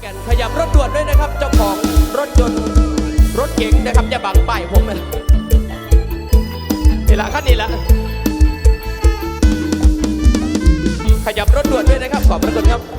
แก่นขยับรถด่วนด้วยนะครับ เจ้าของรถยนต์รถเก๋งนะครับอย่าบังป้ายผมนะนี่ละขั้นนี้ละขยับรถด่วนด้วยนะครับ ขอบพระคุณครับ